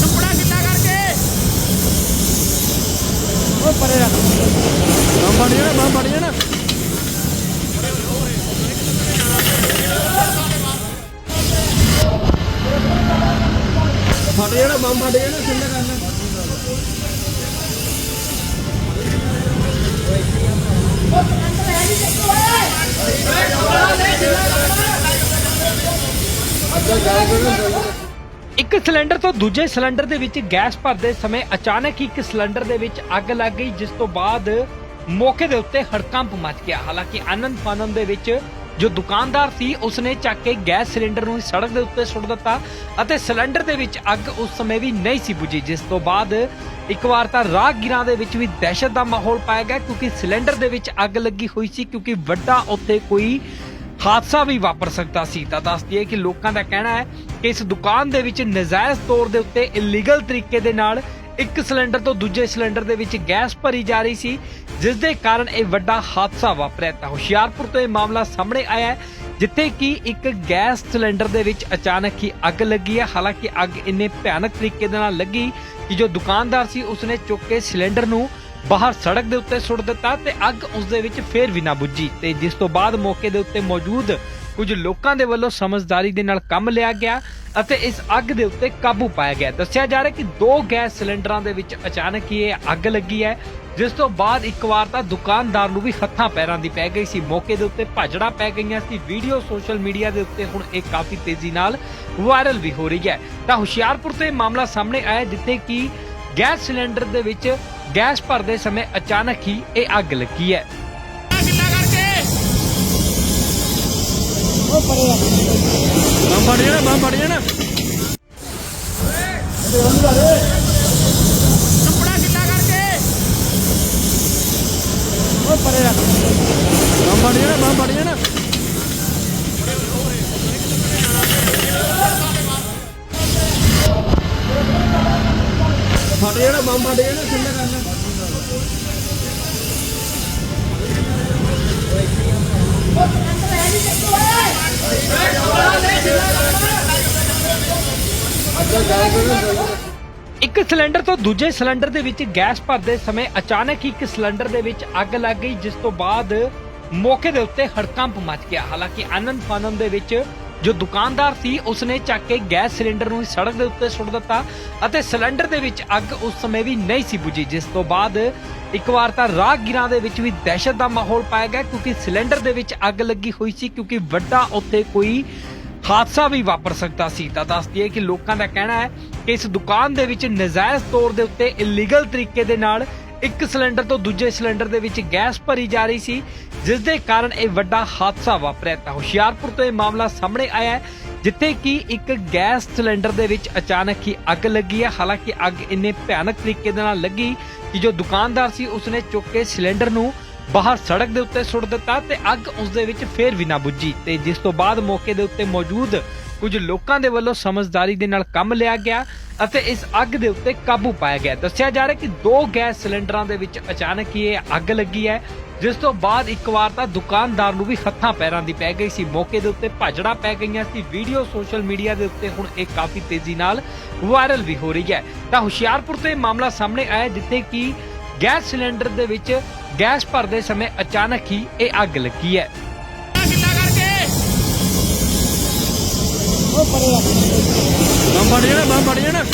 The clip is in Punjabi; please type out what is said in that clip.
ਟੁਕੜਾ ਕਿੱਲਾ ਕਰਕੇ। ਬੰਬ ਬਣ ਜਾਣਾ, ਬੰਬ ਬਣ ਜਾਣਾ। ਫਟ ਜਾਣਾ, ਬੰਬ ਫਟ ਜਾਣਾ, ਸਿੱਧਾ ਕਰਨਾ। ਇੱਕ ਸਿਲੰਡਰ ਤੋਂ ਦੂਜੇ ਸਿਲੰਡਰ ਦੇ ਵਿੱਚ ਗੈਸ ਭਰਦੇ ਸਮੇਂ ਅਚਾਨਕ ਹੀ ਇੱਕ ਸਿਲੰਡਰ ਦੇ ਵਿੱਚ ਅੱਗ ਲੱਗ ਗਈ, ਜਿਸ ਤੋਂ ਬਾਅਦ ਮੌਕੇ ਦੇ ਉੱਤੇ ਹੜਕੰਪ ਮਚ ਗਿਆ। ਹਾਲਾਂਕਿ ਆਨੰਦ ਫਾਨਨ ਦੇ ਵਿੱਚ ਜੋ ਦੁਕਾਨਦਾਰ ਸੀ, ਉਸਨੇ ਚੱਕ ਕੇ ਗੈਸ ਸਿਲੰਡਰ ਨੂੰ ਸੜਕ ਦੇ ਉੱਤੇ ਸੁੱਟ ਦਿੱਤਾ ਅਤੇ ਸਿਲੰਡਰ ਦੇ ਵਿੱਚ ਅੱਗ ਉਸ ਸਮੇਂ ਵੀ ਨਹੀਂ ਸੀ ਬੁਝੀ, ਜਿਸ ਤੋਂ ਬਾਅਦ ਇੱਕ ਵਾਰ ਤਾਂ ਰਾਹਗੀਰਾਂ ਦੇ ਵਿੱਚ ਵੀ ਦਹਿਸ਼ਤ ਦਾ ਮਾਹੌਲ ਪਾਇਆ ਗਿਆ, ਕਿਉਂਕਿ ਸਿਲੰਡਰ ਦੇ ਵਿੱਚ ਅੱਗ ਲੱਗੀ ਹੋਈ ਸੀ, ਕਿਉਂਕਿ ਵੱਡਾ ਉੱਥੇ ਕੋਈ ਹਾਦਸਾ ਵੀ ਵਾਪਰ ਸਕਦਾ ਸੀ। ਤਾਂ ਦੱਸ ਦਈਏ ਕਿ ਲੋਕਾਂ ਦਾ ਕਹਿਣਾ ਹੈ ਕਿ ਇਸ ਦੁਕਾਨ ਦੇ ਵਿੱਚ ਨਜਾਇਜ਼ ਤੌਰ ਦੇ ਉੱਤੇ ਇਲੀਗਲ ਤਰੀਕੇ ਦੇ ਨਾਲ ਇੱਕ ਸਿਲੰਡਰ ਤੋਂ ਦੂਜੇ ਸਿਲੰਡਰ ਦੇ ਵਿੱਚ ਗੈਸ ਭਰੀ ਜਾ ਰਹੀ ਸੀ, ਜਿਸ ਦੇ ਕਾਰਨ ਇਹ ਵੱਡਾ ਹਾਦਸਾ ਵਾਪਰਿਆ। ਤਾਂ ਹੁਸ਼ਿਆਰਪੁਰ ਤੋਂ ਇਹ ਮਾਮਲਾ ਸਾਹਮਣੇ ਆਇਆ ਹੈ, ਜਿੱਥੇ ਕਿ ਇੱਕ ਗੈਸ ਸਿਲੰਡਰ ਦੇ ਵਿੱਚ ਅਚਾਨਕ ਹੀ ਅੱਗ ਲੱਗੀ ਹੈ। ਹਾਲਾਂਕਿ ਅੱਗ ਇੰਨੇ ਭਿਆਨਕ ਤਰੀਕੇ ਦੇ ਨਾਲ ਲੱਗੀ ਕਿ ਜੋ ਦੁਕਾਨਦਾਰ ਸੀ, ਉਸਨੇ ਚੁੱਕ ਕੇ ਸਿਲੰਡਰ ਨੂੰ ਬਾਹਰ ਸੜਕ ਦੇ ਉੱਤੇ ਸੁੱਟ ਦਿੱਤਾ ਤੇ ਅੱਗ ਉਸ ਦੇ ਵਿੱਚ ਫੇਰ ਵੀ ਨਾ ਬੁੱਝੀ ਤੇ ਜਿਸ ਤੋਂ ਬਾਅਦ ਮੌਕੇ ਦੇ ਉੱਤੇ ਮੌਜੂਦ ਕੁਝ ਲੋਕਾਂ ਦੇ ਵੱਲੋਂ ਸਮਝਦਾਰੀ ਦੇ ਨਾਲ ਕੰਮ ਲਿਆ ਗਿਆ ਅਤੇ ਇਸ ਅੱਗ ਦੇ ਉੱਤੇ ਕਾਬੂ ਪਾਇਆ ਗਿਆ। ਦੱਸਿਆ ਜਾ ਰਿਹਾ ਕਿ ਦੋ ਗੈਸ ਸਿਲੰਡਰਾਂ ਦੇ ਵਿੱਚ ਅਚਾਨਕ ਹੀ ਇਹ ਅੱਗ ਲੱਗੀ ਹੈ, ਜਿਸ ਤੋਂ ਬਾਅਦ ਇੱਕ ਵਾਰ ਤਾਂ ਦੁਕਾਨਦਾਰ ਨੂੰ ਵੀ ਹੱਥਾਂ ਪੈਰਾਂ ਦੀ ਪੈ ਗਈ ਸੀ। ਮੌਕੇ ਦੇ ਉੱਤੇ ਭਾਜੜਾ ਪੈ ਗਈਆਂ ਸੀ। ਵੀਡੀਓ ਸੋਸ਼ਲ ਮੀਡੀਆ ਦੇ ਉੱਤੇ ਹੁਣ ਇਹ ਕਾਫੀ ਤੇਜ਼ੀ ਨਾਲ ਵਾਇਰਲ ਵੀ ਹੋ ਰਹੀ ਹੈ। ਤਾਂ ਹੁਸ਼ਿਆਰਪੁਰ ਤੋਂ ਇਹ ਮਾਮਲਾ ਸਾਹਮਣੇ ਆਇਆ, ਜਿੱਥੇ ਕਿ ਗੈਸ ਸਿਲੰਡਰ ਦੇ ਵਿੱਚ ਗੈਸ ਭਰਦੇ ਸਮੇਂ ਅਚਾਨਕ ਹੀ ਇਹ ਅੱਗ ਲੱਗੀ ਹੈ। ਕਰਕੇ ਬੰਬ ਬਣ ਜਾਣਾ ਬੰਬ ਬਣ ਜਾਣਾ। ਟੁਕੜਾ ਕਿੱਲਾ ਕਰਕੇ। ਬੰਬ ਬਣ ਜਾਣਾ ਬੰਬ ਬਣ ਜਾਣਾ। ਫਟ ਜਾਣਾ, ਬੰਬ ਫਟ ਜਾਣਾ ਸਿੱਧਾ ਕਰਨਾ। ਇੱਕ ਸਿਲੰਡਰ ਤੋਂ ਦੂਜੇ ਸਿਲੰਡਰ ਦੇ ਵਿੱਚ ਗੈਸ ਭਰਦੇ ਸਮੇਂ ਅਚਾਨਕ ਹੀ ਇੱਕ ਸਿਲੰਡਰ ਦੇ ਵਿੱਚ ਅੱਗ ਲੱਗ ਗਈ, ਜਿਸ ਤੋਂ ਬਾਅਦ ਮੌਕੇ ਦੇ ਉੱਤੇ ਹੜਕੰਪ ਮਚ ਗਿਆ। ਹਾਲਾਂਕਿ ਆਨੰਦ ਫਾਨਨ ਦੇ ਵਿੱਚ ਜੋ ਦੁਕਾਨਦਾਰ ਸੀ, ਉਸਨੇ ਚੱਕ ਕੇ ਗੈਸ ਸਿਲੰਡਰ ਨੂੰ ਸੜਕ ਦੇ ਉੱਤੇ ਸੁੱਟ ਦਿੱਤਾ ਅਤੇ ਸਿਲੰਡਰ ਦੇ ਵਿੱਚ ਅੱਗ ਉਸ ਸਮੇਂ ਵੀ ਨਹੀਂ ਸੀ ਬੁਝੀ, ਜਿਸ ਤੋਂ ਬਾਅਦ ਇੱਕ ਵਾਰ ਤਾਂ ਰਾਹਗੀਰਾਂ ਦੇ ਵਿੱਚ ਵੀ ਦਹਿਸ਼ਤ ਦਾ ਮਾਹੌਲ ਪਾਇਆ ਗਿਆ, ਕਿਉਂਕਿ ਸਿਲੰਡਰ ਦੇ ਵਿੱਚ ਅੱਗ ਲੱਗੀ ਹੋਈ ਸੀ, ਕਿਉਂਕਿ ਵੱਡਾ ਉੱਥੇ ਕੋਈ ਹਾਦਸਾ ਵੀ ਵਾਪਰ ਸਕਦਾ ਸੀ। ਤਾਂ ਦੱਸ ਦਈਏ ਕਿ ਲੋਕਾਂ ਦਾ ਕਹਿਣਾ ਹੈ ਕਿ ਇਸ ਦੁਕਾਨ ਦੇ ਵਿੱਚ ਨਜਾਇਜ਼ ਤੌਰ ਦੇ ਉੱਤੇ ਇਲੀਗਲ ਤਰੀਕੇ ਦੇ ਨਾਲ ਇੱਕ ਸਿਲੰਡਰ ਤੋਂ ਦੂਜੇ ਸਿਲੰਡਰ ਦੇ ਵਿੱਚ ਗੈਸ ਭਰੀ ਜਾ ਰਹੀ ਸੀ, ਜਿਸ ਦੇ ਕਾਰਨ ਇਹ ਵੱਡਾ ਹਾਦਸਾ ਵਾਪਰਿਆ। ਤਾਂ ਹੁਸ਼ਿਆਰਪੁਰ ਤੋਂ ਇਹ ਮਾਮਲਾ ਸਾਹਮਣੇ ਆਇਆ ਹੈ, ਜਿੱਥੇ ਕਿ ਇੱਕ ਗੈਸ ਸਿਲੰਡਰ ਦੇ ਵਿੱਚ ਅਚਾਨਕ ਹੀ ਅੱਗ ਲੱਗੀ ਹੈ। ਹਾਲਾਂਕਿ ਅੱਗ ਇੰਨੇ ਭਿਆਨਕ ਤਰੀਕੇ ਦੇ ਨਾਲ ਲੱਗੀ ਕਿ ਜੋ ਦੁਕਾਨਦਾਰ ਸੀ, ਉਸਨੇ ਚੁੱਕ ਕੇ ਸਿਲੰਡਰ ਨੂੰ ਬਾਹਰ ਸੜਕ ਦੇ ਉੱਤੇ ਸੁੱਟ ਦਿੱਤਾ ਤੇ ਅੱਗ ਉਸ ਦੇ ਵਿੱਚ ਫੇਰ ਵੀ ਨਾ ਬੁੱਝੀ। ਤੇ ਜਿਸ ਤੋਂ ਬਾਅਦ ਮੌਕੇ ਦੇ ਉੱਤੇ ਮੌਜੂਦ ਕੁਝ ਲੋਕਾਂ ਦੇ ਵੱਲੋਂ ਸਮਝਦਾਰੀ ਦੇ ਨਾਲ ਕੰਮ ਲਿਆ ਗਿਆ। ਅਤੇ ਇਸ ਅੱਗ ਦੇ ਉੱਤੇ ਕਾਬੂ ਪਾਇਆ ਗਿਆ ਦੱਸਿਆ ਜਾ ਰਿਹਾ ਕਿ ਦੋ ਗੈਸ ਸਿਲੰਡਰਾਂ ਦੇ ਵਿੱਚ ਅਚਾਨਕ ਹੀ ਇਹ ਅੱਗ ਲੱਗੀ ਹੈ, ਜਿਸ ਤੋਂ ਬਾਅਦ ਇੱਕ ਵਾਰ ਤਾਂ ਦੁਕਾਨਦਾਰ ਨੂੰ ਵੀ ਹੱਥਾਂ ਪੈਰਾਂ ਦੀ ਪੈ ਗਈ ਸੀ। ਮੌਕੇ ਦੇ ਉੱਤੇ ਭਾਜੜਾ ਪੈ ਗਈਆਂ ਸੀ। ਵੀਡੀਓ ਸੋਸ਼ਲ ਮੀਡੀਆ ਦੇ ਉੱਤੇ ਹੁਣ ਇਹ ਕਾਫੀ ਤੇਜ਼ੀ ਨਾਲ ਵਾਇਰਲ ਵੀ ਹੋ ਰਹੀ ਹੈ। ਤਾਂ ਹੁਸ਼ਿਆਰਪੁਰ ਤੋਂ ਇਹ ਮਾਮਲਾ ਸਾਹਮਣੇ ਆਇਆ ਜਿੱਥੇ ਕਿ ਗੈਸ ਸਿਲੰਡਰ ਦੇ ਵਿੱਚ ਗੈਸ ਭਰਦੇ ਸਮੇਂ ਅਚਾਨਕ ਹੀ ਇਹ ਅੱਗ ਲੱਗੀ ਹੈ। ਫੜ ਜਾਣਾ ਬੰਬ ਫੜ ਜਾਣਾ।